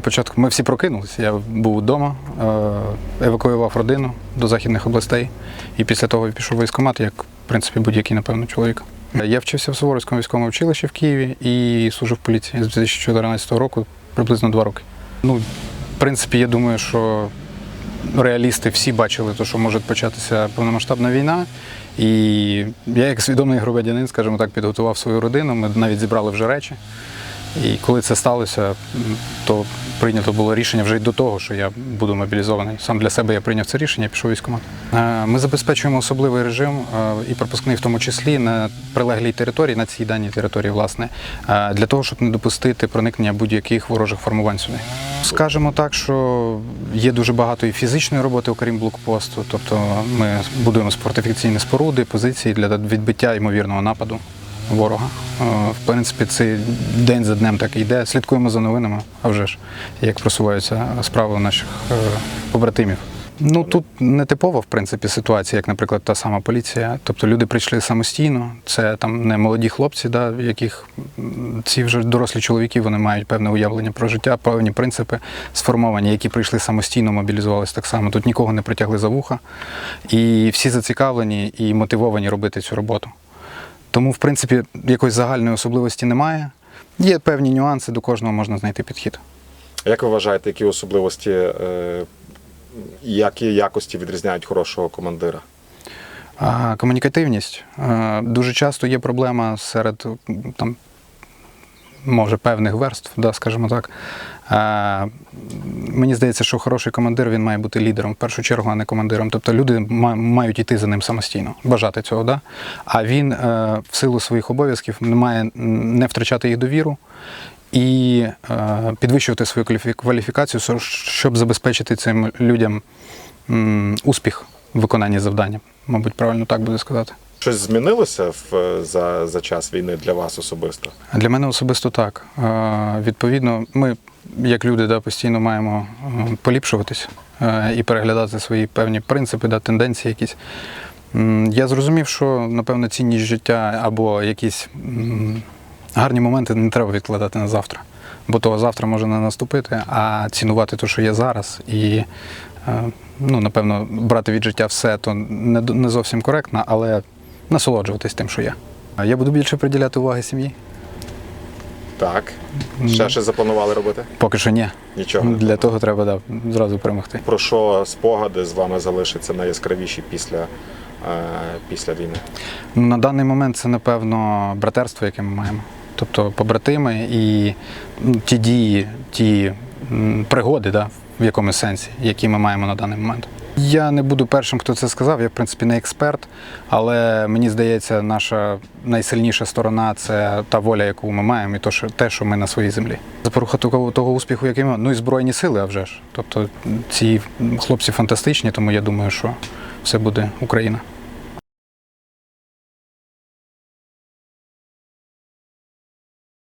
на початку ми всі прокинулися. Я був вдома, е, евакуював родину до західних областей, і після того пішов в військкомат, як в принципі будь-який, напевно, чоловік. Я вчився в Суворовському військовому училищі в Києві і служив в поліції з 2014 року, приблизно два роки. Ну, в принципі, я думаю, що реалісти всі бачили, то, що може початися повномасштабна війна. І я, як свідомий громадянин, скажімо так, підготував свою родину. Ми навіть зібрали вже речі. І коли це сталося, то прийнято було рішення вже й до того, що я буду мобілізований. Сам для себе я прийняв це рішення, пішов військкомат. Е, Ми забезпечуємо особливий режим е, і пропускний, в тому числі на прилеглій території, на цій даній території, власне, е, для того, щоб не допустити проникнення будь-яких ворожих формувань сюди. Скажемо так, що є дуже багато і фізичної роботи, окрім блокпосту. Тобто ми будуємо фортифікаційні споруди, позиції для відбиття ймовірного нападу ворога. Е, В принципі, це день за днем так і йде. Слідкуємо за новинами, а вже ж, як просуваються справи наших е, побратимів. Ну тут не типова в принципі ситуація, як, наприклад, та сама поліція. Тобто люди прийшли самостійно. Це там не молоді хлопці, да, яких ці вже дорослі чоловіки вони мають певне уявлення про життя, певні принципи сформовані, які прийшли самостійно, мобілізувалися так само. Тут нікого не притягли за вуха, і всі зацікавлені і мотивовані робити цю роботу. Тому, в принципі, якоїсь загальної особливості немає. Є певні нюанси, до кожного можна знайти підхід. Як ви вважаєте, які особливості, е, які якості відрізняють хорошого командира? Комунікативність. Е, Дуже часто є проблема серед там, може, певних верств, да, скажімо так. Мені здається, що хороший командир він має бути лідером в першу чергу, а не командиром. Тобто люди мають йти за ним самостійно, бажати цього. Да? А він е, в силу своїх обов'язків не має не втрачати їх довіру і е, підвищувати свою кваліфікацію, щоб забезпечити цим людям успіх в виконанні завдання. Мабуть, правильно так буде сказати. Щось змінилося в, за, за час війни для вас особисто? Для мене особисто так. Е, Відповідно, ми, як люди, да, постійно маємо е, поліпшуватись е, і переглядати свої певні принципи, да, тенденції якісь. Я зрозумів, що, напевно, цінність життя або якісь гарні моменти не треба відкладати на завтра. Бо того завтра може не наступити, а цінувати те, що є зараз, і, е, ну, напевно, брати від життя все, то не зовсім коректно, але насолоджуватись тим, що є. Я буду більше приділяти уваги сім'ї. Так. Ще щось запланували робити? Поки що ні. Нічого. не Для планували. того треба да, зразу перемогти. Про що спогади з вами залишаться найяскравіші після, е, після війни? На даний момент це, напевно, братерство, яке ми маємо. Тобто побратими і ті дії, ті пригоди, да, в якомусь сенсі, які ми маємо на даний момент. Я не буду першим, хто це сказав, я в принципі не експерт, але мені здається, наша найсильніша сторона це та воля, яку ми маємо, і то, що, те, що ми на своїй землі. Запоруха того, того успіху, який ми ну і збройні сили, а вже ж. Тобто ці хлопці фантастичні, тому я думаю, що все буде Україна.